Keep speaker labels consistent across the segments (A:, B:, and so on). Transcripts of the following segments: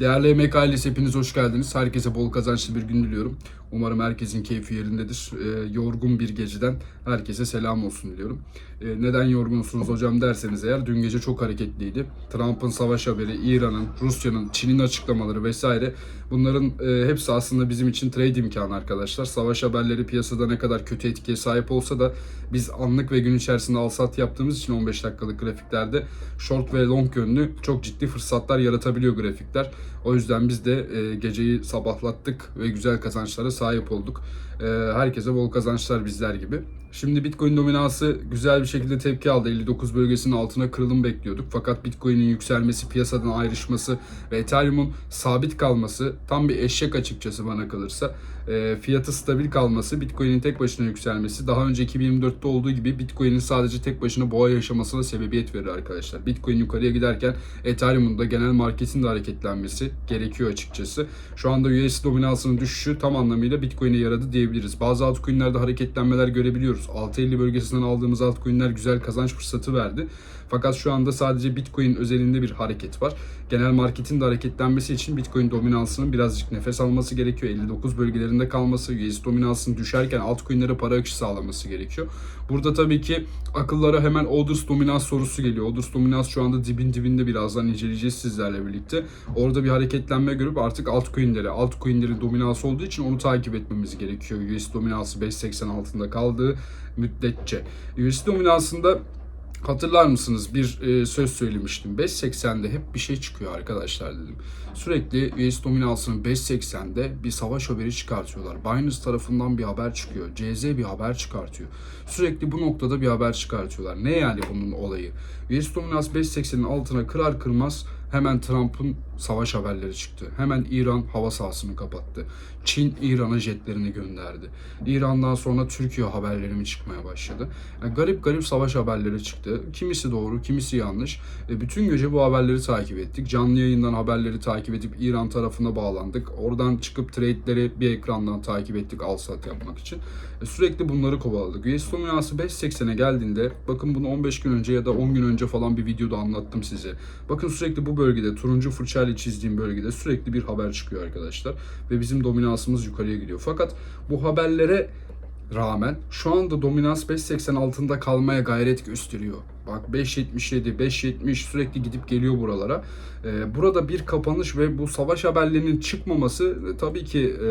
A: Değerli Emek ailesi hepiniz hoş geldiniz. Herkese bol kazançlı bir gün diliyorum. Umarım herkesin keyfi yerindedir. Ee, yorgun bir geceden herkese selam olsun diliyorum. Ee, neden yorgunsunuz hocam derseniz eğer dün gece çok hareketliydi. Trump'ın savaş haberi, İran'ın, Rusya'nın, Çin'in açıklamaları vesaire bunların e, hepsi aslında bizim için trade imkanı arkadaşlar. Savaş haberleri piyasada ne kadar kötü etkiye sahip olsa da biz anlık ve gün içerisinde al sat yaptığımız için 15 dakikalık grafiklerde short ve long yönlü çok ciddi fırsatlar yaratabiliyor grafikler. O yüzden biz de e, geceyi sabahlattık ve güzel kazançlara sahip olduk. E, herkese bol kazançlar bizler gibi. Şimdi Bitcoin dominansı güzel bir şekilde tepki aldı. 59 bölgesinin altına kırılım bekliyorduk. Fakat Bitcoin'in yükselmesi, piyasadan ayrışması ve Ethereum'un sabit kalması tam bir eşek açıkçası bana kalırsa. E, fiyatı stabil kalması, Bitcoin'in tek başına yükselmesi daha önce 2024'te olduğu gibi Bitcoin'in sadece tek başına boğa yaşamasına sebebiyet verir arkadaşlar. Bitcoin yukarıya giderken Ethereum'un da genel marketin de hareketlenmesi gerekiyor açıkçası. Şu anda USD dominansının düşüşü tam anlamıyla Bitcoin'e yaradı diyebiliriz. Bazı altcoin'lerde hareketlenmeler görebiliyoruz. 6.50 bölgesinden aldığımız altcoin'ler güzel kazanç fırsatı verdi. Fakat şu anda sadece Bitcoin özelinde bir hareket var. Genel marketin de hareketlenmesi için Bitcoin dominansının birazcık nefes alması gerekiyor. 59 bölgelerinde kalması, USD dominansının düşerken altcoin'lere para akışı sağlaması gerekiyor. Burada tabii ki akıllara hemen Orders dominans sorusu geliyor. Orders dominans şu anda dibin dibinde birazdan inceleyeceğiz sizlerle birlikte. Orada bir hareketlenme görüp artık altcoin'lere, altcoin'lerin dominansı olduğu için onu takip etmemiz gerekiyor. USD dominansı 5.80 altında kaldığı müddetçe. USD dominansında Hatırlar mısınız bir e, söz söylemiştim. 5.80'de hep bir şey çıkıyor arkadaşlar dedim. Sürekli US dominansının 5.80'de bir savaş haberi çıkartıyorlar. Binance tarafından bir haber çıkıyor. CZ bir haber çıkartıyor. Sürekli bu noktada bir haber çıkartıyorlar. Ne yani bunun olayı? US dominans 5.80'in altına kırar kırmaz hemen Trump'ın savaş haberleri çıktı. Hemen İran hava sahasını kapattı. Çin İran'a jetlerini gönderdi. İran'dan sonra Türkiye haberleri mi çıkmaya başladı. Yani garip garip savaş haberleri çıktı. Kimisi doğru, kimisi yanlış. E, bütün gece bu haberleri takip ettik. Canlı yayından haberleri takip edip İran tarafına bağlandık. Oradan çıkıp trade'leri bir ekrandan takip ettik al sat yapmak için. E, sürekli bunları kovaladık. US dominansı 5.80'e geldiğinde bakın bunu 15 gün önce ya da 10 gün önce falan bir videoda anlattım size. Bakın sürekli bu bölgede turuncu fırçayla çizdiğim bölgede sürekli bir haber çıkıyor arkadaşlar. Ve bizim dominansımız yukarıya gidiyor. Fakat bu haberlere rağmen şu anda dominans 5.80 altında kalmaya gayret gösteriyor. Bak 5.77, 5.70 sürekli gidip geliyor buralara. Ee, burada bir kapanış ve bu savaş haberlerinin çıkmaması e, tabii ki e,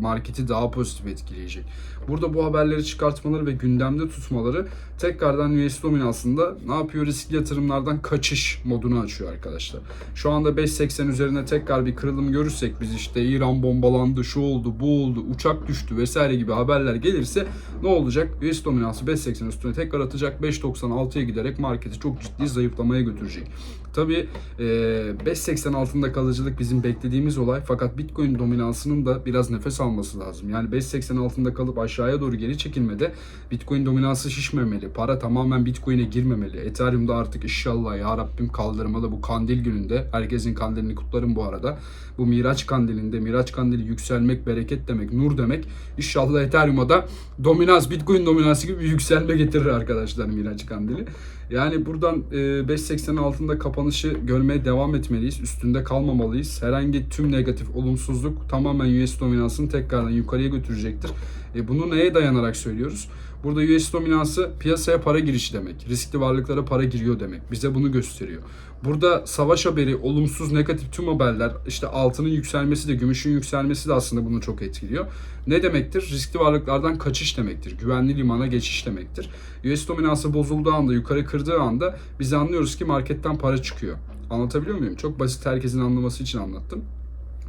A: marketi daha pozitif etkileyecek. Burada bu haberleri çıkartmaları ve gündemde tutmaları tekrardan US dominansında ne yapıyor? Riskli yatırımlardan kaçış modunu açıyor arkadaşlar. Şu anda 5.80 üzerine tekrar bir kırılım görürsek biz işte İran bombalandı, şu oldu, bu oldu, uçak düştü vesaire gibi haberler gelirse ne olacak? US dominansı 5.80 üstüne tekrar atacak. 5.96'ya giderek marketi çok ciddi zayıflamaya götürecek. Tabii e, 5.80 altında kalıcılık bizim beklediğimiz olay fakat Bitcoin dominansının da biraz nefes alması lazım. Yani 5.80 altında kalıp aşağıya doğru geri çekilmede Bitcoin dominansı şişmemeli. Para tamamen Bitcoin'e girmemeli. Ethereum'da artık inşallah ya Rabbim kaldırmalı bu kandil gününde. Herkesin kandilini kutlarım bu arada. Bu Miraç kandilinde Miraç kandili yükselmek, bereket demek, nur demek. İnşallah Ethereum'a da dominans, Bitcoin dominansı gibi yükselme getirir arkadaşlar Miraç kandili. Yani buradan e, 5.80 altında kapanışı görmeye devam etmeliyiz. Üstünde kalmamalıyız. Herhangi tüm negatif olumsuzluk tamamen US dominansını tekrardan yukarıya götürecektir. E, bunu neye dayanarak söylüyoruz? Burada US dominansı piyasaya para girişi demek. Riskli varlıklara para giriyor demek. Bize bunu gösteriyor. Burada savaş haberi, olumsuz, negatif tüm haberler, işte altının yükselmesi de, gümüşün yükselmesi de aslında bunu çok etkiliyor. Ne demektir? Riskli varlıklardan kaçış demektir. Güvenli limana geçiş demektir. US dominansı bozulduğu anda, yukarı kırdığı anda biz anlıyoruz ki marketten para çıkıyor. Anlatabiliyor muyum? Çok basit herkesin anlaması için anlattım.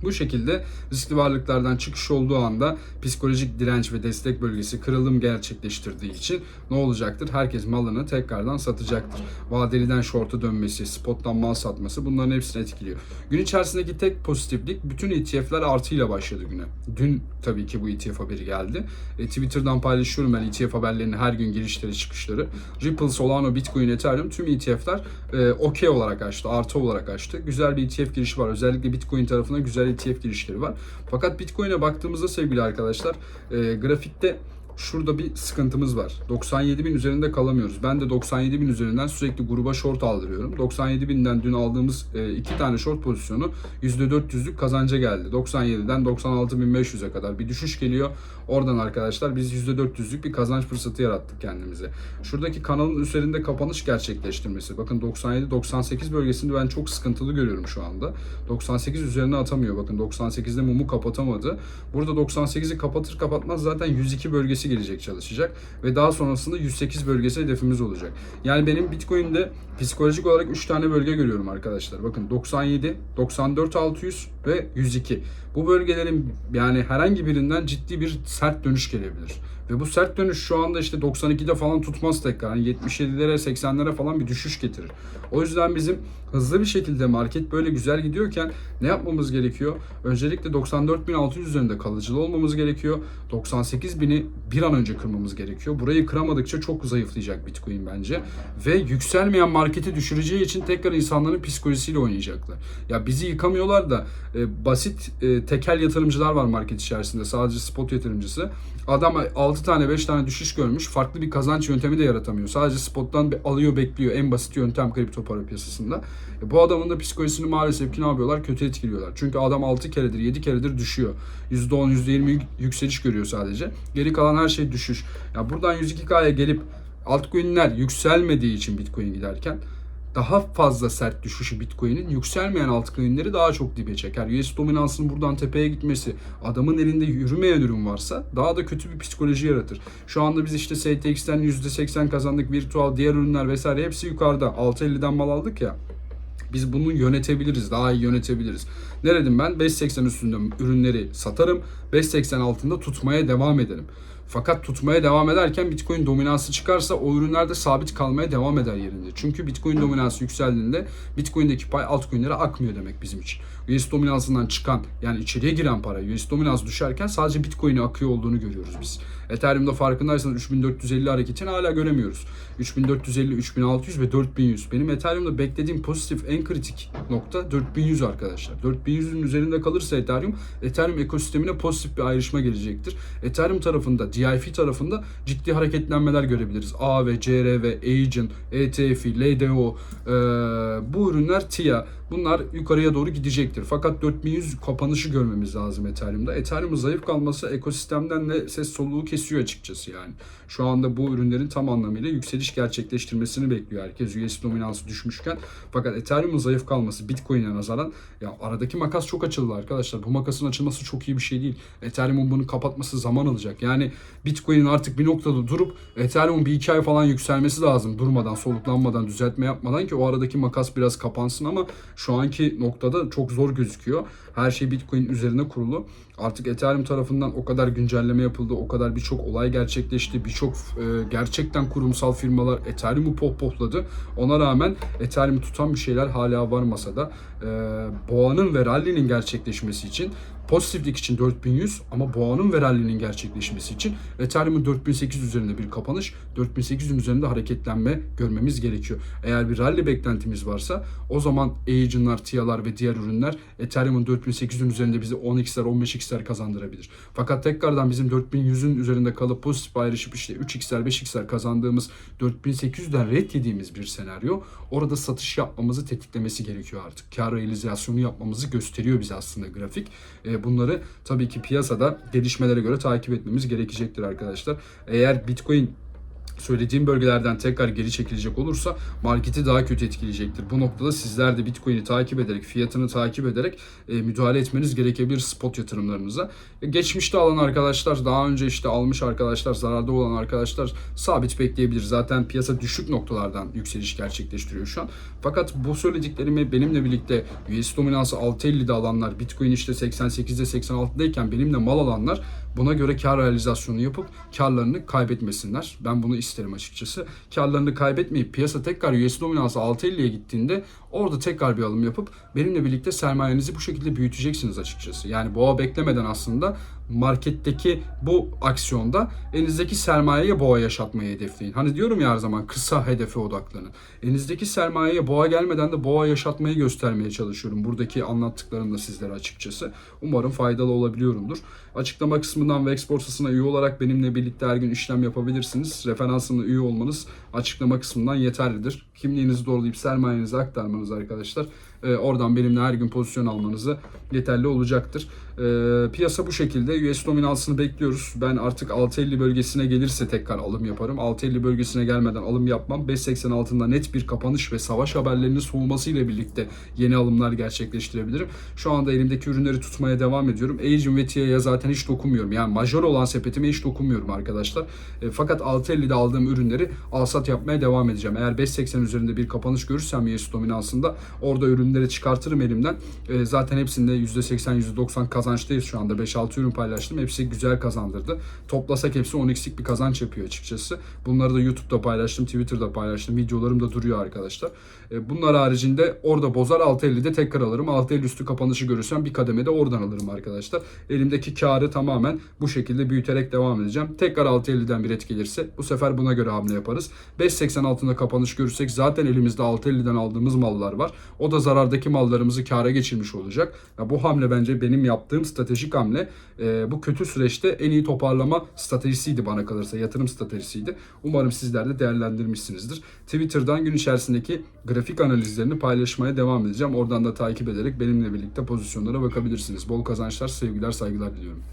A: Bu şekilde riskli varlıklardan çıkış olduğu anda psikolojik direnç ve destek bölgesi kırılım gerçekleştirdiği için ne olacaktır? Herkes malını tekrardan satacaktır. Vadeliden short'a dönmesi, spottan mal satması bunların hepsini etkiliyor. Gün içerisindeki tek pozitiflik bütün ETF'ler artıyla başladı güne. Dün tabii ki bu ETF haberi geldi. E, Twitter'dan paylaşıyorum ben ETF haberlerini her gün girişleri çıkışları. Ripple, Solana, Bitcoin, Ethereum tüm ETF'ler e, okey olarak açtı, artı olarak açtı. Güzel bir ETF girişi var. Özellikle Bitcoin tarafına güzel ETF girişleri var. Fakat Bitcoin'e baktığımızda sevgili arkadaşlar e, grafikte şurada bir sıkıntımız var. 97 bin üzerinde kalamıyoruz. Ben de 97 bin üzerinden sürekli gruba short aldırıyorum. 97 binden dün aldığımız e, iki tane short pozisyonu %400'lük kazanca geldi. 97'den 96.500'e kadar bir düşüş geliyor. Oradan arkadaşlar biz %400'lük bir kazanç fırsatı yarattık kendimize. Şuradaki kanalın üzerinde kapanış gerçekleştirmesi. Bakın 97-98 bölgesinde ben çok sıkıntılı görüyorum şu anda. 98 üzerine atamıyor. Bakın 98'de mumu kapatamadı. Burada 98'i kapatır kapatmaz zaten 102 bölgesi gelecek çalışacak. Ve daha sonrasında 108 bölgesi hedefimiz olacak. Yani benim Bitcoin'de psikolojik olarak 3 tane bölge görüyorum arkadaşlar. Bakın 97, 94 600 ve 102. Bu bölgelerin yani herhangi birinden ciddi bir sert dönüş gelebilir. Ve bu sert dönüş şu anda işte 92'de falan tutmaz tekrar. Yani 77'lere 80'lere falan bir düşüş getirir. O yüzden bizim hızlı bir şekilde market böyle güzel gidiyorken ne yapmamız gerekiyor? Öncelikle 94.600 üzerinde kalıcılı olmamız gerekiyor. 98.000'i bir an önce kırmamız gerekiyor. Burayı kıramadıkça çok zayıflayacak Bitcoin bence. Ve yükselmeyen marketi düşüreceği için tekrar insanların psikolojisiyle oynayacaklar. Ya bizi yıkamıyorlar da e, basit e, tekel yatırımcılar var market içerisinde. Sadece spot yatırımcısı. Adam 6 tane 5 tane düşüş görmüş. Farklı bir kazanç yöntemi de yaratamıyor. Sadece spottan alıyor bekliyor. En basit yöntem kripto para piyasasında. E, bu adamın da psikolojisini maalesef ki ne yapıyorlar? Kötü etkiliyorlar. Çünkü adam 6 keredir 7 keredir düşüyor. %10 %20 yük- yükseliş görüyor sadece. Geri kalan her şey düşüş. Ya buradan 102K'ya gelip altcoin'ler yükselmediği için Bitcoin giderken daha fazla sert düşüşü Bitcoin'in yükselmeyen altcoin'leri daha çok dibe çeker. US dominansının buradan tepeye gitmesi, adamın elinde yürümeyen ürün varsa daha da kötü bir psikoloji yaratır. Şu anda biz işte STX'ten %80 kazandık, virtual diğer ürünler vesaire hepsi yukarıda. 6.50'den mal aldık ya. Biz bunu yönetebiliriz, daha iyi yönetebiliriz. Ne dedim ben? 5.80 üstünde ürünleri satarım, 5.80 altında tutmaya devam ederim. Fakat tutmaya devam ederken Bitcoin dominansı çıkarsa o ürünler de sabit kalmaya devam eder yerinde. Çünkü Bitcoin dominansı yükseldiğinde Bitcoin'deki pay altcoin'lere akmıyor demek bizim için. US dominansından çıkan yani içeriye giren para US dominans düşerken sadece Bitcoin'e akıyor olduğunu görüyoruz biz. Ethereum'da farkındaysanız 3450 hareketini hala göremiyoruz. 3450, 3600 ve 4100. Benim Ethereum'da beklediğim pozitif en kritik nokta 4100 arkadaşlar. 4100'ün üzerinde kalırsa Ethereum, Ethereum ekosistemine pozitif bir ayrışma gelecektir. Ethereum tarafında, DIF tarafında ciddi hareketlenmeler görebiliriz. A ve CR ve Agent, ETF'i, LDO, eee, bu ürünler TIA. Bunlar yukarıya doğru gidecektir. Fakat 4100 kapanışı görmemiz lazım Ethereum'da. Ethereum'un zayıf kalması ekosistemden de ses soluğu kesiyor açıkçası yani. Şu anda bu ürünlerin tam anlamıyla yükseliş gerçekleştirmesini bekliyor herkes US dominansı düşmüşken. Fakat Ethereum'un zayıf kalması Bitcoin'e nazaran ya aradaki makas çok açıldı arkadaşlar. Bu makasın açılması çok iyi bir şey değil. Ethereum'un bunu kapatması zaman alacak. Yani Bitcoin'in artık bir noktada durup Ethereum'un bir iki ay falan yükselmesi lazım. Durmadan, soluklanmadan, düzeltme yapmadan ki o aradaki makas biraz kapansın ama şu anki noktada çok zor gözüküyor. Her şey Bitcoin üzerine kurulu. Artık Ethereum tarafından o kadar güncelleme yapıldı, o kadar birçok olay gerçekleşti, birçok e, gerçekten kurumsal firmalar Ethereum'u pohpohladı. Ona rağmen Ethereum'u tutan bir şeyler hala var masada. E, boğanın ve rally'nin gerçekleşmesi için Pozitiflik için 4100 ama boğanın ve rally'nin gerçekleşmesi için Ethereum'un 4800 üzerinde bir kapanış, 4800'ün üzerinde hareketlenme görmemiz gerekiyor. Eğer bir rally beklentimiz varsa o zaman Agent'lar, TIA'lar ve diğer ürünler Ethereum'un 4800'ün üzerinde bize 10x'ler, 15x'ler kazandırabilir. Fakat tekrardan bizim 4100'ün üzerinde kalıp pozitif ayrışıp işte 3x'ler, 5x'ler kazandığımız 4800'den red yediğimiz bir senaryo orada satış yapmamızı tetiklemesi gerekiyor artık. Kar realizasyonu yapmamızı gösteriyor bize aslında grafik. E, bunları tabii ki piyasada gelişmelere göre takip etmemiz gerekecektir arkadaşlar. Eğer Bitcoin söylediğim bölgelerden tekrar geri çekilecek olursa marketi daha kötü etkileyecektir. Bu noktada sizler de Bitcoin'i takip ederek, fiyatını takip ederek e, müdahale etmeniz gerekebilir spot yatırımlarınıza. E, geçmişte alan arkadaşlar, daha önce işte almış arkadaşlar, zararda olan arkadaşlar sabit bekleyebilir. Zaten piyasa düşük noktalardan yükseliş gerçekleştiriyor şu an. Fakat bu söylediklerimi benimle birlikte US dominansı 6.50'de alanlar, Bitcoin işte 88'de 86'dayken benimle mal alanlar buna göre kar realizasyonu yapıp karlarını kaybetmesinler. Ben bunu isterim açıkçası. Karlarını kaybetmeyip piyasa tekrar US dominansı 6.50'ye gittiğinde orada tekrar bir alım yapıp benimle birlikte sermayenizi bu şekilde büyüteceksiniz açıkçası. Yani boğa beklemeden aslında marketteki bu aksiyonda elinizdeki sermayeye boğa yaşatmayı hedefleyin. Hani diyorum ya her zaman kısa hedefe odaklanın. Elinizdeki sermayeye boğa gelmeden de boğa yaşatmayı göstermeye çalışıyorum. Buradaki anlattıklarım da sizlere açıkçası. Umarım faydalı olabiliyorumdur. Açıklama kısmından ve borsasına üye olarak benimle birlikte her gün işlem yapabilirsiniz. Referansımla üye olmanız açıklama kısmından yeterlidir. Kimliğinizi doğrulayıp sermayenizi aktarmanız arkadaşlar. E, oradan benimle her gün pozisyon almanızı yeterli olacaktır. E, piyasa bu şekilde. US dominansını bekliyoruz. Ben artık 6.50 bölgesine gelirse tekrar alım yaparım. 6.50 bölgesine gelmeden alım yapmam. 5.80 altında net bir kapanış ve savaş haberlerinin soğumasıyla birlikte yeni alımlar gerçekleştirebilirim. Şu anda elimdeki ürünleri tutmaya devam ediyorum. Asian ve TIA'ya zaten hiç dokunmuyorum. Yani majör olan sepetime hiç dokunmuyorum arkadaşlar. E, fakat 6.50'de aldığım ürünleri alsat yapmaya devam edeceğim. Eğer 5.80 üzerinde bir kapanış görürsem US dominansında orada ürünleri çıkartırım elimden. E, zaten hepsinde %80 %90 kazançtayız şu anda. 5-6 ürün paylaştım. Hepsi güzel kazandırdı. Toplasak hepsi 10x'lik bir kazanç yapıyor açıkçası. Bunları da YouTube'da paylaştım, Twitter'da paylaştım. Videolarım da duruyor arkadaşlar. E, bunlar haricinde orada bozar 6.50'de tekrar alırım. 6.50 üstü kapanışı görürsem bir kademe de oradan alırım arkadaşlar. Elimdeki karı tamamen bu şekilde büyüterek devam edeceğim. Tekrar 6.50'den bir et gelirse bu sefer buna göre hamle yaparız. 5.80 altında kapanış görürsek zaten elimizde 6.50'den aldığımız mallar var. O da zarardaki mallarımızı kâra geçirmiş olacak. Ya bu hamle bence benim yaptığım stratejik hamle. Ee, bu kötü süreçte en iyi toparlama stratejisiydi bana kalırsa. Yatırım stratejisiydi. Umarım sizler de değerlendirmişsinizdir. Twitter'dan gün içerisindeki grafik analizlerini paylaşmaya devam edeceğim. Oradan da takip ederek benimle birlikte pozisyonlara bakabilirsiniz. Bol kazançlar, sevgiler, saygılar diliyorum.